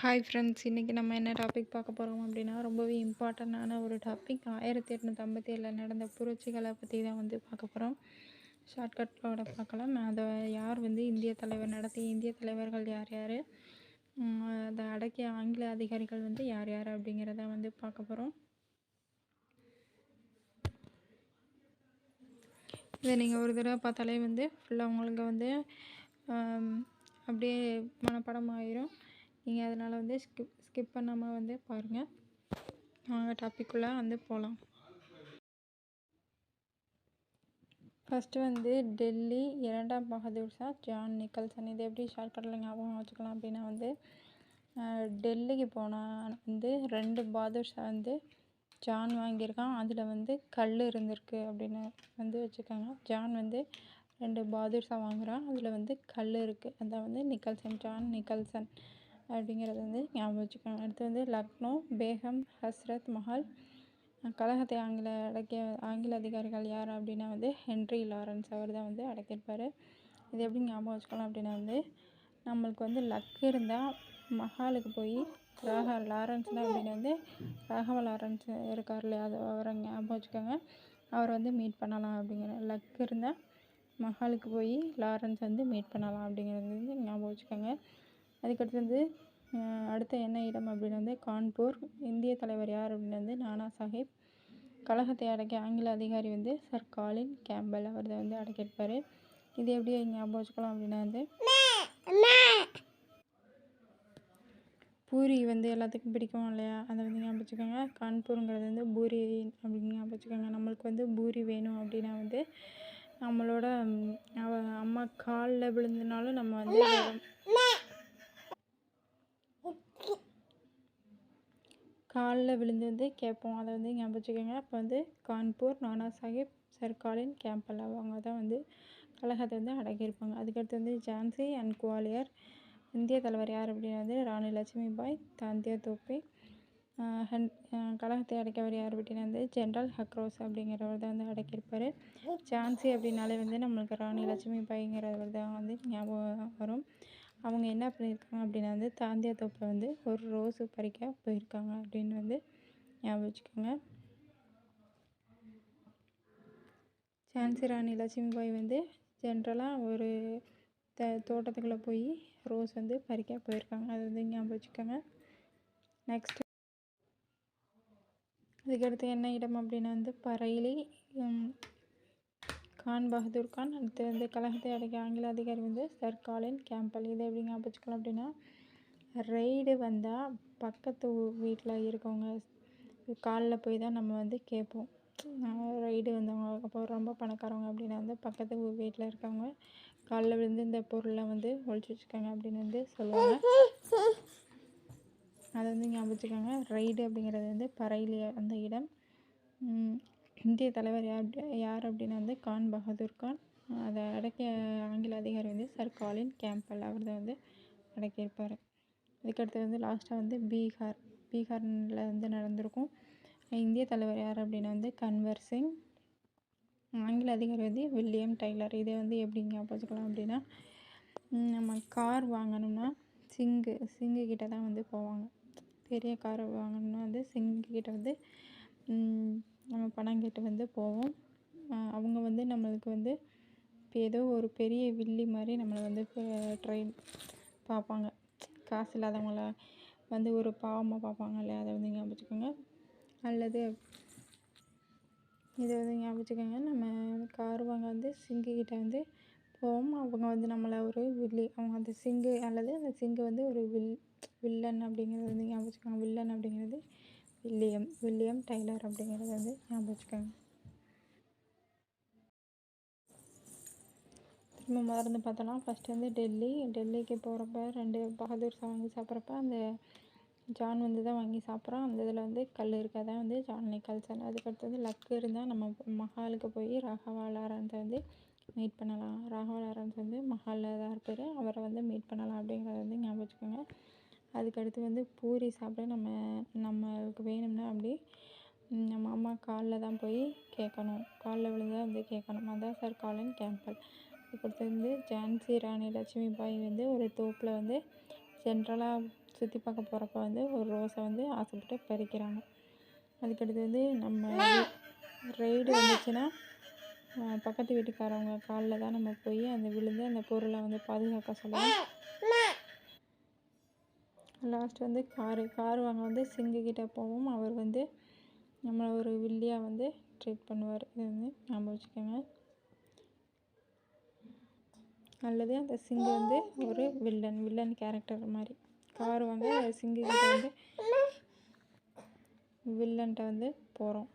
Hi friends இன்றைக்கி நம்ம என்ன டாபிக் பார்க்க போகிறோம் அப்படின்னா ரொம்பவே இம்பார்ட்டண்ட்டான ஒரு டாபிக் ஆயிரத்தி எட்நூற்றி ஐம்பத்தி ஏழில் நடந்த புரட்சிகளை பற்றி தான் வந்து பார்க்க போகிறோம் ஷார்ட்கட்டோட பார்க்கலாம். அதை யார் வந்து இந்திய தலைவர் நடத்திய இந்திய தலைவர்கள் யார் யார்? அதை அடக்கிய ஆங்கில அதிகாரிகள் வந்து யார் யார் அப்படிங்கிறத வந்து பார்க்க போகிறோம் இதை நீங்கள் ஒரு தடவை பார்த்தாலே வந்து ஃபுல்லாக உங்களுக்கு வந்து அப்படியே மனப்பாடம் ஆயிரும். நீங்கள் அதனால் வந்து ஸ்கிப் ஸ்கிப் பண்ணாமல் வந்து பாருங்கள் வாங்க டாப்பிக்குள்ளே வந்து போகலாம் ஃபஸ்ட்டு வந்து டெல்லி இரண்டாம் பகதூர் ஷா ஜான் நிக்கல்சன். இது எப்படி ஷார்ட்கட்டில் ஞாபகம் வச்சுக்கலாம் அப்படின்னா வந்து டெல்லிக்கு போனால் வந்து ரெண்டு பகதூர் ஷா வந்து ஜான் வாங்கியிருக்கான். அதில் வந்து கல் இருந்திருக்கு அப்படின்னு வந்து வச்சுக்கோங்க. ஜான் வந்து ரெண்டு பகதூர் வாங்குகிறான் வாங்குறான். அதில் வந்து கல் இருக்குது அதான் வந்து நிக்கல்சன் ஜான் நிக்கல்சன். அப்படிங்கிறது வந்து ஞாபகம் வச்சுக்கோங்க. அடுத்து வந்து லக்னோ பேகம் ஹஸ்ரத் மஹால். கழகத்தை ஆங்கில அடக்கிய ஆங்கில அதிகாரிகள் யார் அப்படின்னா வந்து ஹென்ரி லாரன்ஸ். அவர் தான் வந்து அடக்கியிருப்பார். இது எப்படி ஞாபகம் வச்சுக்கலாம் அப்படின்னா வந்து நம்மளுக்கு வந்து லக் இருந்தால் மஹாலுக்கு போய் ராகா லாரன்ஸ் தான் அப்படின்னு வந்து ராகவ லாரன்ஸ் இருக்கார் இல்லையா? அது அவரை ஞாபகம் வச்சுக்கோங்க. அவர் வந்து மீட் பண்ணலாம் அப்படிங்கிற லக் இருந்தால் மஹாலுக்கு போய் லாரன்ஸ் வந்து மீட் பண்ணலாம் அப்படிங்கிறது வந்து ஞாபகம் வச்சுக்கோங்க. அதுக்கடுத்து வந்து அடுத்த என்ன இடம் அப்படின்னு வந்து கான்பூர். இந்திய தலைவர் யார் அப்படின்னு வந்து நானா சாஹிப். கழகத்தை அடக்கிய ஆங்கில அதிகாரி வந்து சர் காலின் கேம்பல். அவர் தான் வந்து அடக்கியிருப்பார். இது எப்படி ஞாபகம் வச்சுக்கலாம் அப்படின்னா வந்து பூரி வந்து எல்லாத்துக்கும் பிடிக்கும் இல்லையா? அதை வந்து ஞாபகம் வச்சுக்கோங்க. கான்பூருங்கிறது வந்து பூரி அப்படின்னு ஞாபகம் வச்சுக்கோங்க. நம்மளுக்கு வந்து பூரி வேணும் அப்படின்னா வந்து நம்மளோட அவ அம்மா காலில் விழுந்தனாலும் நம்ம வந்து காலில் விழுந்து வந்து கேட்போம். அதை வந்து ஞாபகம் வச்சுக்கோங்க அப்போ வந்து கான்பூர் நானா சாஹிப் சர்காலின் கேம்பல் அவங்க தான் வந்து கழகத்தை வந்து அடக்கியிருப்பாங்க. அதுக்கடுத்து வந்து ஜான்சி அண்ட் குவாலியர். இந்திய தலைவர் யார் அப்படின்னா வந்து ராணி லட்சுமிபாய் தாந்தியா தோப்பே. ஹன் கழகத்தை அடைக்கவர் யார் அப்படின்னா வந்து ஜென்ரல் ஹக்ரோஸ் அப்படிங்கிறவர் தான் வந்து அடக்கியிருப்பார். ஜான்சி அப்படின்னாலே வந்து நம்மளுக்கு ராணி லட்சுமிபாய்ங்கிறவர் தான் வந்து ஞாபகம் வரும். அவங்க என்ன பண்ணியிருக்காங்க அப்படின்னா வந்து தாந்தியா தோப்பில் வந்து ஒரு ரோஸு பறிக்க போயிருக்காங்க அப்படின்னு வந்து ஞாபகம் வச்சுக்கோங்க. ஜான்சி ராணி லட்சுமிபாய் வந்து ஜென்ரலாக ஒரு த தோட்டத்துக்குள்ளே போய் ரோஸ் வந்து பறிக்க போயிருக்காங்க. அது வந்து ஞாபகம் வச்சுக்கோங்க. நெக்ஸ்ட் அதுக்கடுத்து என்ன இடம் அப்படின்னா வந்து பறையிலி கான் பகதூர் கான் அடுத்து வந்து கழகத்தை அடக்கிய ஆங்கில அதிகாரி வந்து சர் காலின் கேம்பல். இதை எப்படி ஞாபகம் வச்சுக்கலாம் அப்படின்னா ரெய்டு வந்தால் பக்கத்து வீட்டில் இருக்கவங்க காலில் போய் தான் நம்ம வந்து கேட்போம். ரைடு வந்தவங்க அப்போ ரொம்ப பணக்காரவங்க அப்படின்னா வந்து பக்கத்து வீட்டில் இருக்கவங்க காலில் விழுந்து இந்த பொருளை வந்து ஒழிச்சு வச்சுக்கோங்க அப்படின்னு வந்து சொல்லுவாங்க. அதை வந்து ஞாபகம் வச்சுக்கோங்க. ரைடு அப்படிங்கிறது வந்து பறையிலி அந்த இடம். இந்திய தலைவர் யார் அப்படி- யார் அப்படின்னா வந்து கான் பகதூர் கான். அதை அடக்கிய ஆங்கில அதிகாரி வந்து சர் காலின் கேம்பல். அவர் தான் வந்து அடக்கியிருப்பார். இதுக்கடுத்து வந்து லாஸ்ட்டாக வந்து பீகார். பீகாரில் வந்து நடந்திருக்கும். இந்திய தலைவர் யார் அப்படின்னா வந்து கன்வர் சிங். ஆங்கில அதிகாரி வந்து வில்லியம் டைலர். இதை வந்து எப்படி ஞாபகம் வச்சுக்கலாம் அப்படின்னா நம்ம கார் வாங்கணும்னா சிங்கு சிங்கு கிட்ட தான் வந்து போவாங்க. பெரிய கார் வாங்கணும்னா வந்து சிங்கு கிட்ட வந்து நம்ம பணம் கேட்டு வந்து போவோம். அவங்க வந்து நம்மளுக்கு வந்து இப்போ ஏதோ ஒரு பெரிய வில்லி மாதிரி நம்மளை வந்து ட்ரெயின் பார்ப்பாங்க. காசு இல்லாதவங்கள வந்து ஒரு பாவமாக பார்ப்பாங்க இல்லையா அதை வந்து ஞாபகம் வச்சுக்கோங்க அல்லது இதை வந்து ஞாபகம் வச்சுக்கோங்க நம்ம காருவாங்க வந்து சிங்குகிட்ட வந்து போவோம். அவங்க வந்து நம்மளை ஒரு வில்லி அவங்க அந்த சிங்கு அல்லது அந்த சிங்கு வந்து ஒரு வில் வில்லன் அப்படிங்கிறது வந்து ஞாபகம் வச்சுக்கோங்க வில்லன் அப்படிங்கிறது வில்லியம் வில்லியம் டைலர் அப்படிங்கிறது வந்து ஞாபகம் வச்சுக்கோங்க. திரும்ப மறந்து பார்த்தோன்னா ஃபஸ்ட்டு வந்து டெல்லி. டெல்லிக்கு போகிறப்ப ரெண்டு பகதூர் வாங்கி சாப்பிட்றப்ப அந்த ஜான் வந்து தான் வாங்கி சாப்பிட்றோம் அந்த இதில் வந்து கல் இருக்கா தான் வந்து ஜான் நிக்கல்சன் அதுக்கடுத்து வந்து லக்கு இருந்தால் நம்ம மஹாலுக்கு போய் ராகவா லாரன்ஸை வந்து மீட் பண்ணலாம். ராகவா லாரன்ஸ் வந்து மஹாலில் தான் இருப்பார். அவரை வந்து மீட் பண்ணலாம் அப்படிங்கிறத வந்து ஞாபகம் வச்சுக்கோங்க. அதுக்கடுத்து வந்து பூரி சாப்பிட நம்ம நம்மளுக்கு வேணும்னா அப்படி நம்ம அம்மா காலில் தான் போய் கேட்கணும். காலில் விழுந்தா வந்து கேட்கணும். அதான் சார் காலன் கேம்பல் அதுக்கடுத்து வந்து ஜான்சி ராணி லட்சுமிபாய் வந்து ஒரு தோப்பில் வந்து ஜென்ரலாக சுற்றி பார்க்க போகிறப்ப வந்து ஒரு ரோஸை வந்து ஆசைப்பட்டு பறிக்கிறாங்க. அதுக்கடுத்து வந்து நம்ம ரைடு வந்துச்சுன்னா பக்கத்து வீட்டுக்காரவங்க காலில் தான் நம்ம போய் அந்த விழுந்து அந்த பொருளை வந்து பாதுகாக்க சொல்லலாம் லாஸ்ட் வந்து காரு கார் வாங்க வந்து சிங்குகிட்ட போவோம். அவர் வந்து நம்மளை ஒரு வில்லியாக வந்து ட்ரீட் பண்ணுவார். இது வந்து ஞாபகம் வச்சுக்கோங்க. அல்லது அந்த சிங்கு வந்து ஒரு வில்லன் வில்லன் கேரக்டர் மாதிரி. கார் வாங்க சிங்ககிட்ட வந்து வில்லன்ட்ட வந்து போகிறோம்